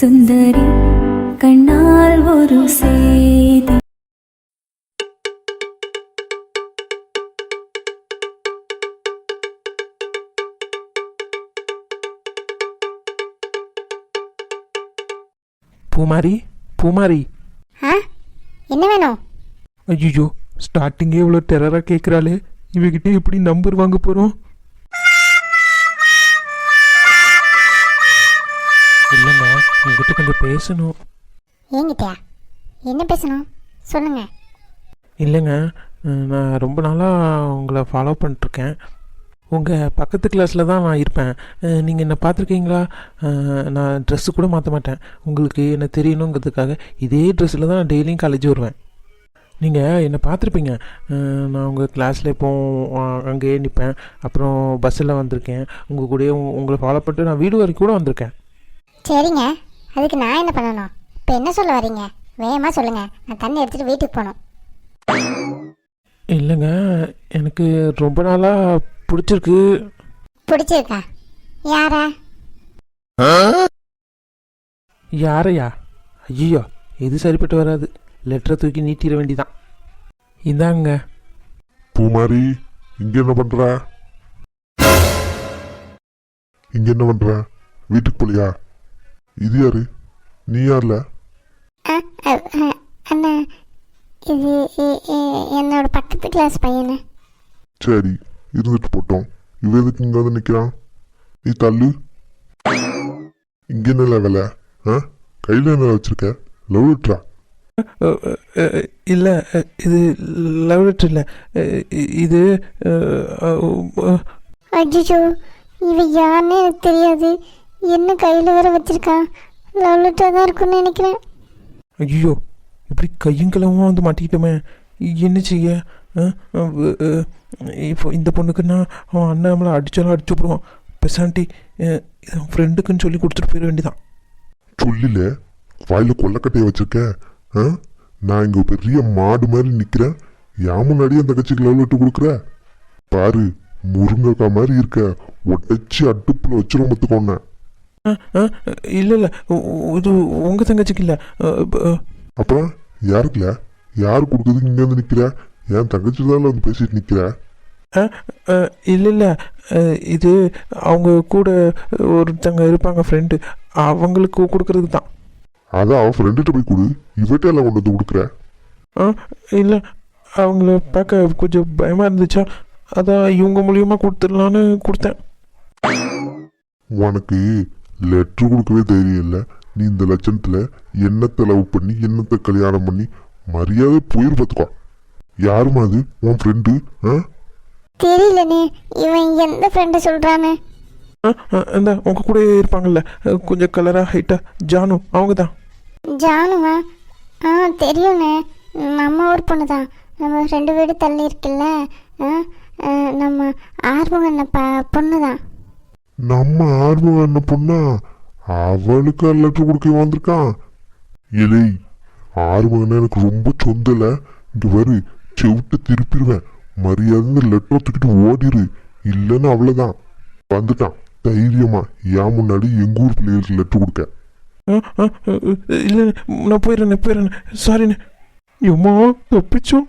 சுந்தரி கண்ணால் ஒரு செய்தி பூமாரி பூமாரி. ஆ? என்ன வேணும்? ஐயோ ஸ்டார்டிங்கே இவ்வளோ டெரராக கேட்குறாளே இவகிட்ட எப்படி நம்பர் வாங்க போகிறோம் இல்லைங்க உங்ககிட்ட கொஞ்சம் பேசணும். ஏங்கிட்டயா என்ன பேசணும்? சொல்லுங்க. இல்லைங்க நான் ரொம்ப நாளாக உங்களை ஃபாலோ பண்ணிட்டுருக்கேன். உங்கள் பக்கத்து கிளாஸில் தான் நான் இருப்பேன். நீங்கள் என்னை பார்த்துருக்கீங்களா? நான் ட்ரெஸ்ஸு கூட மாற்ற மாட்டேன். உங்களுக்கு என்ன தெரியணுங்கிறதுக்காக இதே ட்ரெஸ்ஸில் தான் நான் டெய்லியும் காலேஜ் வருவேன். நீங்கள் என்னை பார்த்துருப்பீங்க. நான் உங்கள் கிளாஸில் இப்போ அஹ், அங்கேயே நிற்பேன் அப்புறம் பஸ்ஸில் வந்திருக்கேன். உங்கள் கூடயே உங்களை ஃபாலோ பண்ணிட்டு நான் வீடு வரைக்கும் கூட வந்திருக்கேன். சரிங்க. அதுக்கு நான் என்ன பண்ணணும்? இப்போ என்ன சொல்ல வரீங்க? வேகமாக சொல்லுங்க. நான் தண்ணி எடுத்துட்டு வீட்டுக்கு போகணும். இல்லைங்க. எனக்கு ரொம்ப நாளாக பிடிச்சிருக்கு. பிடிச்சிருக்கா? யாரா? யாரையா? ஐயோ இது சரிப்பட்டு வராது. லெட்டரை தூக்கி நீட்டிட வேண்டிதான். இந்தாங்க. பூமாரி இங்க என்ன பண்ற? இங்க என்ன பண்ற? வீட்டுக்கு போலியா? இது யாரு? நீ யார்ல? ஆ, அ, அ, அண்ணா இது என்னோட பக்கத்து கிளாஸ் பையனு. சரி இருந்துட்டு போட்டோம். இவ எதுக்கு இங்க வந்து நிக்கிறான்? நீ தள்ளு. இங்க என்ன வேலை? ஆ கையில என்ன வச்சிருக்க? லவ் லெட்டரா? இல்லை இது லவ் லெட்டர் இல்லை. இது அஜிஜோ இவன் யாருன்னு எனக்கு தெரியாது. என்ன கையில் வேற வச்சிருக்கான் லவ் லெட்டர் தான் இருக்கும்னு நினைக்கிறேன். ஐயோ இப்படி கையும் கிளம்பும் வந்து மாட்டிக்கிட்டோமே. என்ன செய்ய? இப்போ இந்த பொண்ணுக்குன்னா அவன் அண்ணன் நம்மளை அடிச்சாலும் அடிச்சு விடுவான். பெசாண்டி ஃப்ரெண்டுக்குன்னு சொல்லி கொடுத்துட்டு போயிட வேண்டியதான். சொல்லில? வாயில கொல்லக்கட்டைய வச்சிருக்க? ஆ? நான் இங்க பெரிய மாடு மாதிரி நிக்கிறேன். என் முன்னாடி அந்த தங்கச்சிக்கு லவ் லெட்டர் கொடுக்குற? பாரு முருங்கக்காய் மாதிரி இருக்க. ஒட்டச்சு அடுப்புல வச்சிரும் பத்துக்கோன்ன இல்லை இல்லை. இது உங்கள் தங்கச்சிக்கு இல்லை. அப்புறம் யாருக்குல? யாரு கொடுக்குறதுக்கு இங்க வந்து நிக்கிற? என் தங்கச்சி தான் வந்து பேசிட்டு நிக்கிற? இல்லை இல்லை. இது அவங்க கூட ஒருத்தங்க இருப்பாங்க ஃப்ரெண்டு அவங்களுக்கு கொடுக்கறதுக்கு தான். அதான் அவன் ஃப்ரெண்டுகிட்ட போய் கொடு. இவட்ட எல்லாம் கொண்டு வந்து கொடுக்குற? ஆ இல்லை. அவங்கள பார்க்க கொஞ்சம் பயமாக இருந்துச்சா? அதான் இவங்க மூலியமாக கொடுத்துடலான்னு கொடுத்தேன். உனக்கு லெட்டர் கொடுக்கவே தைரியம் இல்லை. நீ இந்த லட்சணத்துல என்னத்தை லவ் பண்ணி என்னத்தை கல்யாணம் பண்ணி மரியாதை போயிரு பார்த்துக்கோ யாருமா அது? உன் ஃப்ரெண்டு ஆ? தெரியலனே இவன் எந்த ஃப்ரெண்டு ஆ, இந்த உங்கள் கூட இருப்பாங்கல்ல. கொஞ்சம் கலராக ஹைட்டாக ஜானு அவங்க தான் ஜானுவா? ஆ தெரியுண்ணே நம்ம ஊர் பொண்ணு தான் நம்ம ரெண்டு வீடு தள்ளி இருக்குல்ல. நம்ம ஆர்வங்க ப பொண்ணு தான் நம்ம ஆர்வம் என்ன பொண்ணா? அவளுக்கு லெட்டர் கொடுக்க வந்திருக்கான். இலை ஆர்வம் எனக்கு ரொம்ப சொந்தல. இங்க வரு செவிட்ட திருப்பிடுவேன் மரியாதை லெட்டர் தூக்கிட்டு ஓடிரு. இல்லைன்னு அவ்வளவுதான். வந்துட்டான். தைரியமா ஏன் முன்னாடி எங்க ஊர் பிள்ளைகளுக்கு லெட்டர் கொடுக்க. இல்லை நான் போயிடுறேன் போயிடுறேன். சாரிண்ணே எம்மா தப்பிச்சோம்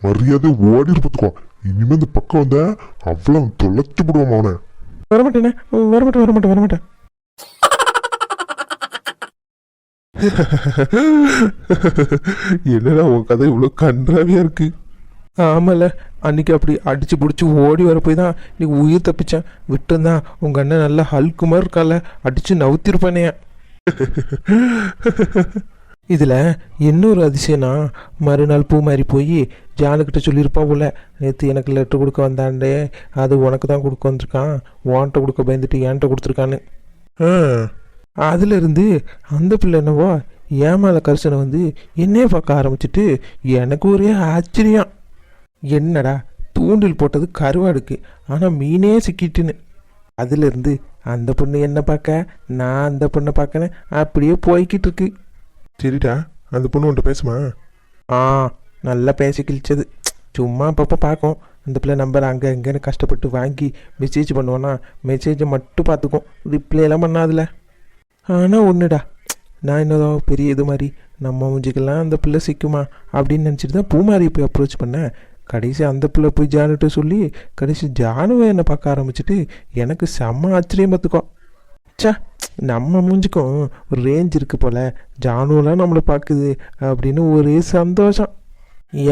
மரியாதை ஓடி பார்த்துக்கோ. இனிமே இந்த பக்கம் வந்த அவ்வளவு தொலைச்சு விடுவான் அவனை. வரமாட்டேண்ணே வரமாட்டேன் வரமாட்டேன் வரமாட்டேன். என்னடா உன் கதை இவ்வளோ கன்றாவியா இருக்கு? ஆமால அன்னைக்கு அப்படி அடிச்சு பிடிச்சி ஓடி வர போய் தான் நீ உயிர் தப்பிச்சேன். விட்டுருந்தான் உங்க அண்ணன் நல்லா ஹல்கு மாதிரி இருக்கால அடிச்சு நவுத்திருப்பானே. இதில் இன்னொரு அதிசயம்னா மறுநாள் பூ மாதிரி போய் ஜானுக்கிட்ட சொல்லியிருப்பா போல நேற்று எனக்கு லெட்டர் கொடுக்க வந்தாண்டே அது உனக்கு தான் கொடுக்க வந்திருக்கான் ஓன்ட்ட கொடுக்க பயந்துட்டு என்கிட்ட கொடுத்துருக்கான்னு. ஆ அந்த பிள்ளை என்னவோ என் மேலே கரிசனை வந்து என்னையே பார்க்க ஆரம்பிச்சிட்டு எனக்கு ஒரே ஆச்சரியம். என்னடா தூண்டில் போட்டது கருவாடுக்கு ஆனால் மீனே சிக்கிட்டுன்னு. அதுலேருந்து அந்த பொண்ணு என்ன பார்க்க? நான் அந்த பொண்ணை பார்க்கனேன் அப்படியே போய்கிட்டு இருக்கு. சரிடா அந்த பொண்ணு உன்ட்ட பேசுமா? ஆ நல்லா பேசி கிழிச்சது. சும்மா அப்பப்போ பார்க்கும். அந்த பிள்ளை நம்பர் அங்கே இங்கேன்னு கஷ்டப்பட்டு வாங்கி மெசேஜ் பண்ணுவோன்னா மெசேஜை மட்டும் பார்த்துக்கும். ரிப்ளை எல்லாம் பண்ணாதுல ஆனால் ஒன்றுடா நான் என்னதோ பெரிய இது மாதிரி நம்ம மூஞ்சிக்கெல்லாம் அந்த பிள்ளை சிக்குமா அப்படின்னு நினச்சிட்டு தான் பூமாரி போய் அப்ரோச் பண்ணேன். கடைசி அந்த பிள்ளை போய் ஜானுட்டு சொல்லி கடைசி ஜானுவை என்னை பார்க்க ஆரம்பிச்சிட்டு எனக்கு செம்ம ஆச்சரியம் பார்த்துக்கோ. ச்சே நம்ம மூஞ்சிக்கும் ஒரு ரேஞ்ச் இருக்கு போல. ஜானுவெலாம் நம்மளை பார்க்குது அப்படின்னு ஒரே சந்தோஷம்.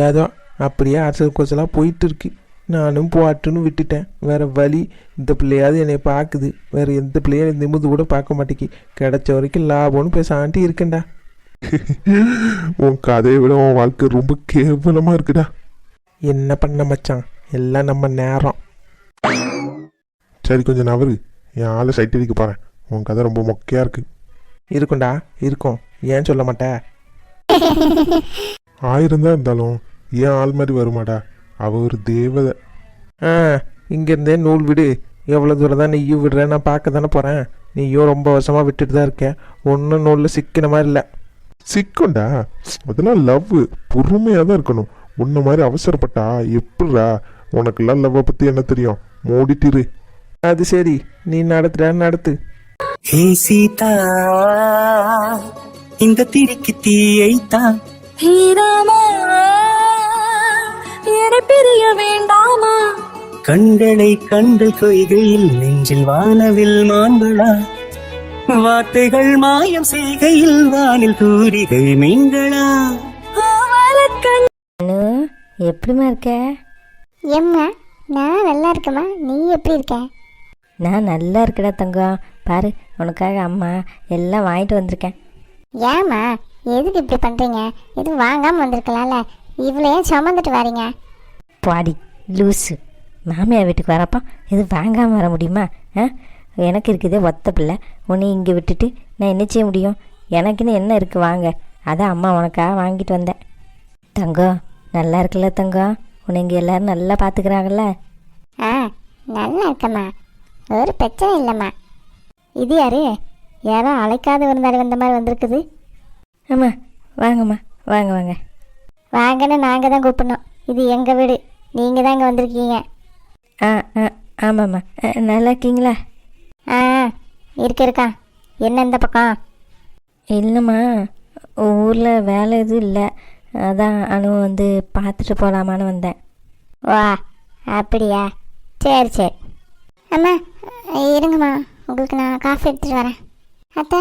ஏதோ அப்படியே அரசல் கோசலாக போயிட்டு இருக்கு நானும் போட்டுன்னு விட்டுட்டேன். வேற வழி இந்த பிள்ளையாவது என்னை பார்க்குது வேற எந்த பிள்ளையும் நிமிந்து கூட பார்க்க மாட்டேங்கி கிடைச்ச வரைக்கும் லாபம்னு பேசாண்டி இருக்கேன்டா. உன் கதையை விட உன் வாழ்க்கை ரொம்ப கேவலமா இருக்குடா. என்ன பண்ண மச்சான்? எல்லாம் நம்ம நேரம். சரி கொஞ்சம் நவரு. என் ஆளை சைட் அடிக்க போறேன். உன் கதை ரொம்ப மொக்கையா இருக்கு. இருக்கும்டா இருக்கும். ஏன் சொல்ல மாட்டேன் ஆயிரம் தான் இருந்தாலும் ஏன் ஆள் மாதிரி வருமாடா? அவ ஒரு தேவதை. ஆ இங்கேருந்தே நூல் விடு. எவ்வளோ தூரம் தான் நீயும் விடுற நான் பார்க்க தானே போகிறேன் நீயும் ரொம்ப வருஷமாக விட்டுட்டு தான் இருக்கேன். ஒன்றும் நூலில் சிக்கின மாதிரி இல்லை. சிக்கும்டா. அதெல்லாம் லவ். பொறுமையாக தான் இருக்கணும். உன்ன மாதிரி அவசரப்பட்டா எப்படிடா? உனக்கெல்லாம் லவ்வை பற்றி என்ன தெரியும்? மூடிட்டிரு. அது சரி. நீ நடத்துற நடத்து. ஹே சீதா இந்த திரிக்கு தீயைத்தான் ஹீராமா என்னை பிரிய வேண்டாமா? கண்களை கண்கள் கொய்கையில் நெஞ்சில் வானவில் மாண்பளா வார்த்தைகள் மாயம் செய்கையில் வானில் தூரிகை மீன்களா அனு எப்படிம்மா இருக்க? எம்மா நான் நல்லா இருக்கேம்மா. நீ எப்படி இருக்க? நான் நல்லா இருக்கடா தங்கம். பாரு உனக்காக அம்மா எல்லாம் வாங்கிட்டு வந்திருக்கேன். ஏம்மா எதுக்கு இப்படி பண்ணுறீங்க எதுவும் வாங்காமல் வந்திருக்கலாம்ல. இவ்வளோ ஏன் சுமந்துட்டு வரீங்க. பாடி லூஸு மாமியார் வீட்டுக்கு வரப்போ இது வாங்காமல் வர முடியுமா? ஆ? எனக்கு இருக்குதே ஒத்த பிள்ளை. உன்னை இங்கே விட்டுட்டு நான் என்ன செய்ய முடியும்? எனக்குன்னு என்ன இருக்குது வாங்க. அதான் அம்மா உனக்காக வாங்கிட்டு வந்தேன். தங்கம் நல்லா இருக்குல்ல தங்கம்? உன்னை இங்கே எல்லோரும் நல்லா பார்த்துக்கிறாங்கல்ல ஆ நல்லா இருக்கம்மா. ஒரு பிரச்சனை இல்லைம்மா. இது யாரு? யாரோ அழைக்காத விருந்தாடி வந்த மாதிரி வந்திருக்குது. ஆமாம் வாங்கம்மா வாங்க வாங்க. வாங்கன்னு நாங்கள் தான் கூப்பிடணும். இது எங்கள் வீடு. நீங்கள் தான் இங்கே வந்திருக்கீங்க. ஆ ஆ ஆமாம்மா. ஆ, நல்லா இருக்கீங்களா? ஆ இருக்க இருக்கா. என்ன இந்த பக்கம்? இல்லைம்மா ஊரில் வேலை எதுவும் இல்லை. அதான் அனு வந்து பார்த்துட்டு போகலாமான்னு வந்தேன். வா அப்படியா? சரி சரி. அம்மா இருங்கம்மா. உங்களுக்கு நான் காஃபி எடுத்துகிட்டு வரேன். அத்தை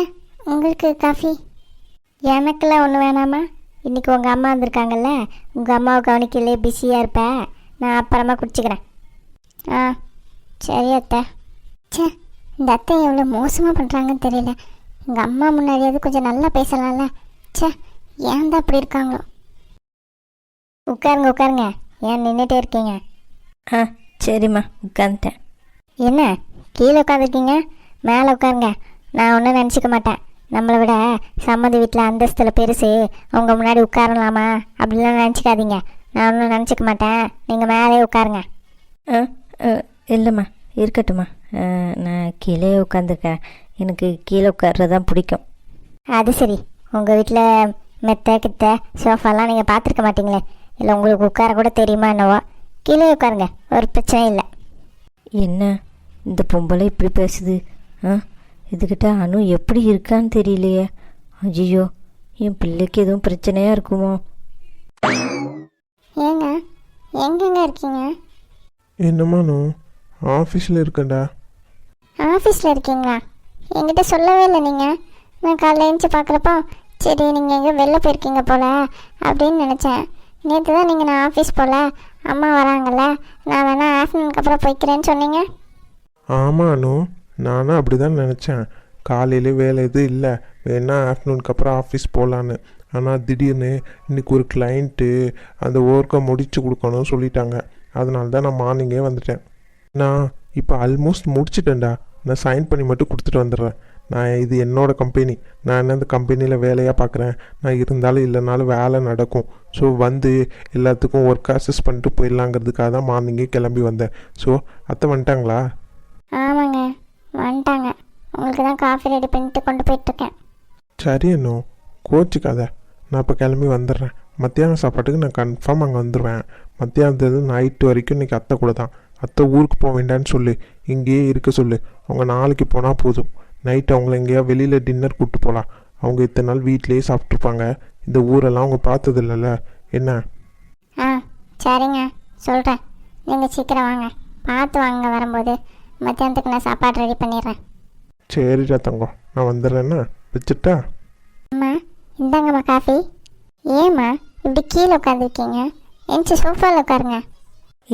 உங்களுக்கு காஃபி? எனக்கெல்லாம் ஒன்றும் வேணாமா இன்றைக்கி உங்கள் அம்மா வந்திருக்காங்கல்ல உங்கள் அம்மாவை கவனிக்கலையே பிஸியாக இருப்பேன் நான் அப்புறமா குடிச்சிக்கிறேன். ஆ சரி அத்தை. ச்சே இந்த அத்தை எவ்வளோ மோசமாக பண்ணுறாங்கன்னு தெரியல. எங்கள் அம்மா முன்னாடியாவது கொஞ்சம் நல்லா பேசலாம்ல. ச்சே ஏன் தான் அப்படி இருக்காங்களோ? உட்காருங்க உட்காருங்க. ஏன் நின்றுட்டே இருக்கீங்க? ஆ சரிம்மா. உட்காந்துட்டேன் என்ன? கீழே உட்காந்துருக்கீங்க மேலே உட்காருங்க. நான் ஒன்றும் நினச்சிக்க மாட்டேன். நம்மளை விட சம்மதி வீட்டில் அந்தஸ்தில் பெருசு. அவங்க முன்னாடி உட்காரலாமா? அப்படிலாம் நினச்சிக்காதீங்க. நான் ஒன்றும் நினச்சிக்க மாட்டேன். நீங்கள் மேலே உட்காருங்க. இல்லைம்மா. இருக்கட்டும்மா. நான் கீழே உட்காந்துருக்கேன் எனக்கு கீழே உட்கார்றது தான் பிடிக்கும். அது சரி. உங்கள் வீட்டில் மெத்த கித்த சோஃபாலாம் நீங்கள் பார்த்துருக்க மாட்டீங்களே. இல்லை உங்களுக்கு உட்கார கூட தெரியுமா என்னவோ? கீழே உட்காருங்க. ஒரு பிரச்சனையும் இல்லை. என்ன? இந்த பொம்பளை இப்படி பேசுது ஆ? இதுகிட்ட அனு எப்படி இருக்கான்னு தெரியலையே. ஐயோ என் பிள்ளைக்கு எதுவும் பிரச்சனையாக இருக்குமோ? ஏங்க எங்கெங்க இருக்கீங்க? என்னமானு ஆஃபீஸில் இருக்கேன்டா. ஆஃபீஸில் இருக்கீங்களா? என்கிட்ட சொல்லவே இல்லை நீங்கள் நான் காலைல எழுந்துச்சி பார்க்குறப்போ சரி நீங்கள் எங்கே வெளில போயிருக்கீங்க போல அப்படின்னு நினச்சேன். நேற்று தான் நீங்கள் நான் ஆஃபீஸ் போகல அம்மா வராங்கல்ல நான் வேணா ஆஃப்டர்நூனுக்கு அப்புறம் போய்க்கிறேன்னு சொன்னீங்க? ஆமாம் அனு. நானும் அப்படி தான் நினச்சேன். காலையில் வேலை எதுவும் இல்லை. வேணா ஆஃப்டர்நூனுக்கு அப்புறம் ஆஃபீஸ் போகலான்னு ஆனால் திடீர்னு இன்னைக்கு ஒரு கிளைண்ட்டு அந்த ஒர்க்கை முடித்து கொடுக்கணும்னு சொல்லிட்டாங்க. அதனால தான் நான் மார்னிங்கே வந்துட்டேன். நான் இப்போ ஆல்மோஸ்ட் முடிச்சிட்டேன்டா. நான் சைன் பண்ணி மட்டும் கொடுத்துட்டு வந்துடுறேன். நான் இது என்னோட கம்பெனி நான் என்ன இந்த கம்பெனியில் வேலையாக பார்க்குறேன் நான் இருந்தாலும் இல்லைனாலும் வேலை நடக்கும். ஸோ வந்து எல்லாத்துக்கும் ஒர்க் அசஸ் பண்ணிட்டு போயிடலாங்கிறதுக்காக தான் மார்னிங்கே கிளம்பி வந்தேன். ஸோ அத்தை வந்துட்டாங்களா? ஆமாங்க. வந்துட்டாங்க. உங்களுக்கு தான் காஃபி ரெடி பண்ணிட்டு கொண்டு போயிட்டுருக்கேன். சரி இன்னும் கோச்சிக்காத. நான் இப்போ கிளம்பி வந்துடுறேன். மத்தியானம் சாப்பாட்டுக்கு நான் கன்ஃபார்ம் அங்கே வந்துடுவேன் மத்தியானத்துலேருந்து நைட்டு வரைக்கும் இன்றைக்கி அத்தை கூட தான். அத்தை ஊருக்கு போக வேண்டான்னு சொல்லு. இங்கேயே இருக்க சொல்லு. அவங்க நாளைக்கு போனால் போதும். நைட்டு அவங்கள எங்கேயா வெளியில் டின்னர் கூப்பிட்டு போகலாம் அவங்க இத்தனை நாள் வீட்டிலேயே சாப்பிட்ருப்பாங்க இந்த ஊரெல்லாம் அவங்க பார்த்தது இல்லைல்ல என்ன? ஆ சரிங்க. சொல்கிறேன் நீங்கள் சீக்கிரம் வாங்க. பார்த்து வாங்க வரும்போது. மத்தியானத்துக்கு நான் சாப்பாடு ரெடி பண்ணிடுறேன். சரிடா தங்கம். நான் வந்துடுறேன்னா வச்சுட்டா? அம்மா இந்தாங்கம்மா காஃபி ஏம்மா இப்படி கீழே உட்காந்துருக்கீங்க எந்திச்சு சோஃபாவில் உட்காருங்க.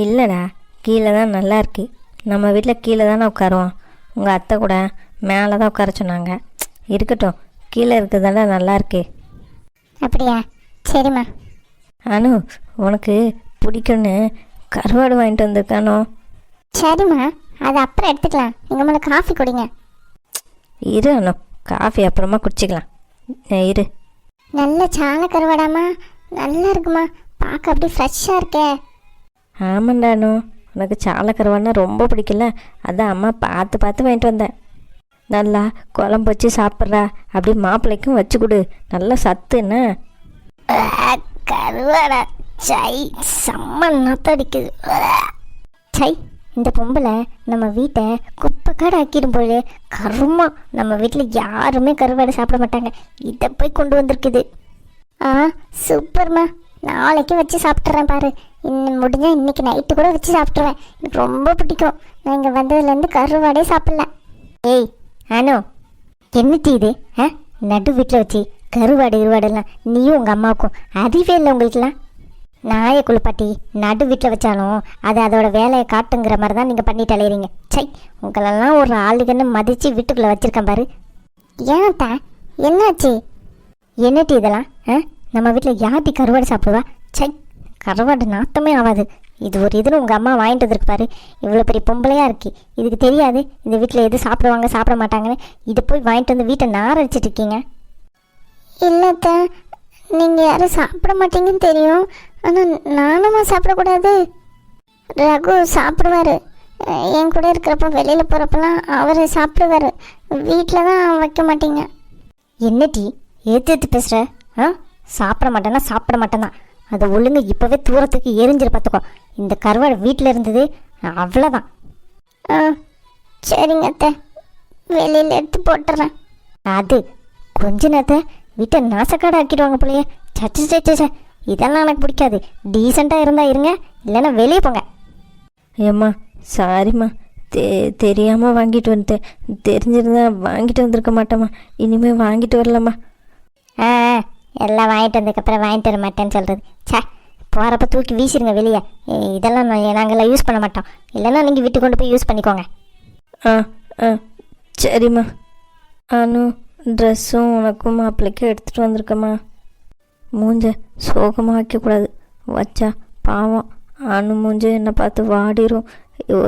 இல்லைடா கீழே தான் நல்லா இருக்கு. நம்ம வீட்டில் கீழே தானே உட்காருவோம். உங்கள் அத்தை கூட மேலே தான் உட்கார சொன்னாங்க. இருக்கட்டும் கீழே இருக்கிறதெல்லாம் நல்லா இருக்கே. அப்படியா? சரிம்மா. அனு உனக்கு பிடிக்கும்னு கருவாடு வாங்கிட்டு வந்திருக்கானோ? சரிம்மா அது அப்புறம் எடுத்துக்கலாம். நீங்கள் முதல்ல காஃபி குடிங்க. இரு அனு காஃபி அப்புறமா குடிச்சிக்கலாம். இரு. நல்ல சால கருவாடாம்மா. நல்லா இருக்குமா பார்க்க அப்படியே ஃப்ரெஷ்ஷாக இருக்கே. ஆமாண்டா அனு உனக்கு சால கருவாடுனா ரொம்ப பிடிக்கல அதான் அம்மா பார்த்து பார்த்து வாங்கிட்டு வந்தேன். நல்லா குழம்பு வச்சு சாப்பிட்றா. அப்படியே மாப்பிள்ளைக்கும் வச்சு கொடு. நல்லா சத்து என்ன? கருவாடா. சை செம்ம நாத்தடிக்குது சை இந்த பொம்பளை நம்ம வீட்டை குப்பைக்காடு ஆக்கிடும் போது கருமா. நம்ம வீட்டில் யாருமே கருவாடை சாப்பிட மாட்டாங்க. இதை போய் கொண்டு வந்திருக்குது. ஆ சூப்பர்மா. நாளைக்கு வச்சு சாப்பிட்றேன் பாரு. இன்னும் முடிஞ்சால் இன்னைக்கு நைட்டு கூட வச்சு சாப்பிட்ருவேன் எனக்கு ரொம்ப பிடிக்கும். நான் இங்கே வந்ததுலேருந்து கருவாடே சாப்பிட்ல. ஏய் ஆனோ என்னட்டி இது? ஆ? நடு வீட்டில் வச்சு கருவாடு இருவாடெல்லாம் நீயும் உங்கள் அம்மாவுக்கும் அறிவே இல்லை உங்களுக்குலாம் நாயை குளிப்பாட்டி நடு வீட்டில் வச்சாலும் அது அதோட வேலையை காட்டுங்கிற மாதிரி தான் நீங்கள் பண்ணிட்டு அலையிறீங்க. சை உங்களெல்லாம் ஒரு ஆளுகன்னு மதித்து வீட்டுக்குள்ளே வச்சுருக்கேன் பாரு. ஏன் தா என்னாச்சு? என்னட்டு இதெல்லாம்? ஆ? நம்ம வீட்டில் யார்ட்டி கருவாடு சாப்பிடுவா? சை கருவாடு நாத்தமே ஆகாது இது ஒரு இதுன்னு உங்கள் அம்மா வாங்கிட்டு வந்திருக்கு பாரு இவ்வளோ பெரிய பொம்பளையாக இருக்கு. இதுக்கு தெரியாது. இந்த வீட்டில் எது சாப்பிடுவாங்க சாப்பிட மாட்டாங்கன்னு. இதை போய் வாங்கிட்டு வந்து வீட்டை நார அடிச்சிட்டு இருக்கீங்க. இல்லைத்த நீங்கள் யாரும் சாப்பிட மாட்டீங்கன்னு தெரியும். ஆனால் நானுமா சாப்பிடக்கூடாது. ரகு சாப்பிடுவார். என் கூட இருக்கிறப்ப வெளியில் போகிறப்பெல்லாம் அவர் சாப்பிடுவார். வீட்டில் தான் வைக்க மாட்டீங்க. என்ன டீ ஏற்று ஏற்று பேசுகிற ஆ? சாப்பிட மாட்டேன்னா சாப்பிட மாட்டேன்னா. அதை ஒழுங்கு இப்போவே தூரத்துக்கு எரிஞ்சிரு பார்த்துக்கோ இந்த கருவாடு வீட்டில் இருந்தது அவ்வளோதான் ஆ சரிங்க அத்தை. வெளியில் எடுத்து போட்டுறேன். அது கொஞ்ச நேரத்தை வீட்டை நாசக்காடு ஆக்கிடுவாங்க போலயே. சச்சு சச்சு சே இதெல்லாம் எனக்கு பிடிக்காது. டீசெண்டாக இருந்தால் இருங்க இல்லைன்னா வெளியே போங்க. ஏம்மா சாரிம்மா தெ தெரியாமல் வாங்கிட்டு வந்துட்டேன். தெரிஞ்சிருந்தா வாங்கிட்டு வந்திருக்க மாட்டேம்மா. இனிமேல் வாங்கிட்டு வரலம்மா. ஆ ஆ, எல்லாம் வாங்கிட்டு வந்ததுக்கப்புறம் வாங்கிட்டு வர மாட்டேன்னு சொல்கிறது சே போகிறப்ப தூக்கி வீசிடுங்க வெளியே. இதெல்லாம் நான் யூஸ் பண்ண மாட்டோம். இல்லைன்னா நீங்கள் வீட்டுக்கு கொண்டு போய் யூஸ் பண்ணிக்கோங்க. ஆ ஆ சரிம்மா. அனு ட்ரெஸ்ஸும் உனக்கும் மாப்பிள்ளைக்கும் எடுத்துகிட்டு வந்திருக்கம்மா. மூஞ்ச சோகமாக வைக்கக்கூடாது. வச்சா பாவம். அனு மூஞ்ச என்னை பார்த்து வாடிரும்.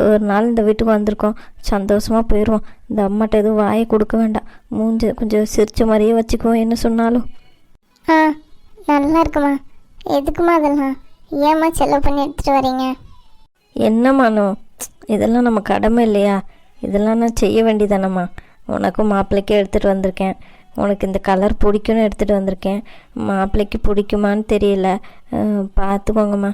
ஒரு நாள் இந்த வீட்டுக்கு வந்திருக்கோம். சந்தோஷமாக போயிடுவோம் இந்த அம்மாட்ட எதுவும் வாயை கொடுக்க வேண்டாம். மூஞ்ச கொஞ்சம் சிரிச்ச மாதிரியே வச்சுக்குவோம். என்ன சொன்னாலும். ஆ நல்லா இருக்குமா? எதுக்குமா அதெல்லாம்? ஏம்மா செலவு பண்ணி எடுத்துகிட்டு வரீங்க? என்னம்மானோ இதெல்லாம் நம்ம கடமை இல்லையா? இதெல்லாம் நான் செய்ய வேண்டியதானம்மா. உனக்கும் மாப்பிள்ளைக்கும் எடுத்துகிட்டு வந்திருக்கேன். உனக்கு இந்த கலர் பிடிக்கும்னு எடுத்துகிட்டு வந்திருக்கேன். மாப்பிள்ளைக்கு பிடிக்குமான்னு தெரியல. பார்த்துக்கோங்கம்மா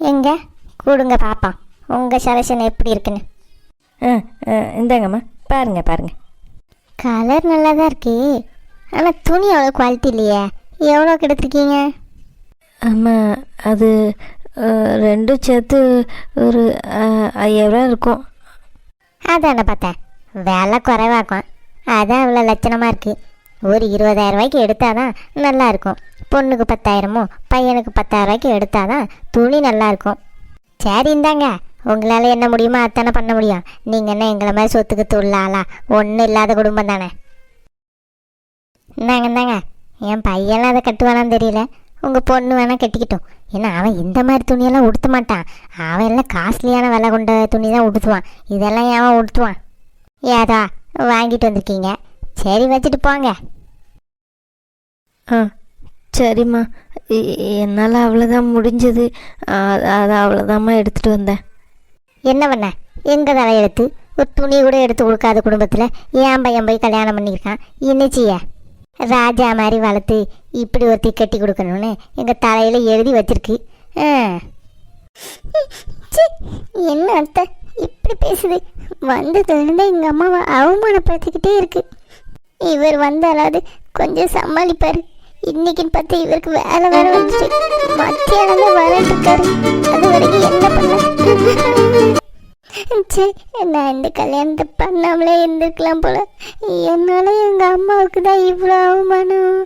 எங்க? கூடுங்க பாப்பா. உங்கள் செலெக்ஷன் எப்படி இருக்குன்னு. ஆ ஆ, இந்தாங்கம்மா. பாருங்க பாருங்க. கலர் நல்லா தான் இருக்கு. ஆனால் துணி அவ்வளோ குவாலிட்டி இல்லையே. எவ்வளோ எடுத்துருக்கீங்க ஆமாம் அது ரெண்டும் சேர்த்து ஒரு ஐயாயிரம் இருக்கும். அதானே பார்த்தேன்? விலை குறைவாக்கும். அதான் அவ்வளோ லட்சணமாக இருக்குது ஒரு இருபதாயிரம் ரூபாய்க்கு எடுத்தால் தான் நல்லா இருக்கும். பொண்ணுக்கு பத்தாயிரமோ பையனுக்கு பத்தாயிரம் ரூபாய்க்கு எடுத்தால் தான் துணி நல்லா இருக்கும். சரி இந்தாங்க. உங்களால் என்ன முடியுமோ அத்தானே பண்ண முடியும். நீங்கள் என்ன எங்களை மாதிரி சொத்துக்கு துள்ளாளா ஒன்றும் இல்லாத குடும்பம் தானே? இந்தாங்க இந்தாங்க. என் பையன்லாம் அதை கட்டுவானான்னு தெரியல. உங்கள் பொண்ணு வேணால் கட்டிக்கிட்டோம். ஏன்னா அவன் இந்த மாதிரி துணியெல்லாம் உடுத்த மாட்டான். அவன் எல்லாம் காஸ்ட்லியான விலை கொண்ட துணி தான் உடுத்துவான். இதெல்லாம் ஏன் உடுத்துவான்? ஏதா வாங்கிட்டு வந்திருக்கீங்க. சரி வச்சுட்டு போங்க. ஆ சரிம்மா. என்னால் அவ்வளோதான் முடிஞ்சது. அதை அவ்வளோதாம்மா எடுத்துகிட்டு வந்தேன். என்ன பண்ண? எங்க தலையெழுத்து ஒரு துணி கூட எடுத்து கொடுக்காத குடும்பத்தில் ஏன் பையன் போய் கல்யாணம் பண்ணியிருக்கான். என்னச்சிய ராஜா மாதிரி வளர்த்து இப்படி ஒருத்தி கட்டி கொடுக்கணும்னு எங்கள் தலையில் எழுதி வச்சிருக்கு. ஆ. என்ன அத்தை இப்படி பேசுது? வந்ததுலேருந்து எங்கள் அம்மாவை அவமானப்படுத்திக்கிட்டே இருக்கு. இவர் வந்தாலாவது கொஞ்சம் சமாளிப்பார். இன்னைக்குன்னு பார்த்து இவருக்கு வேலை வேற வந்துச்சு. மத்தியானம் தான் வரேன் இருக்காரு அது வரைக்கும் என்ன பண்ண? சரி நான் இந்த கல்யாணத்தை பண்ணாமலே இருந்திருக்கலாம் போல. என்னால எங்க அம்மாவுக்கு தான் இவ்வளோ அவமானம்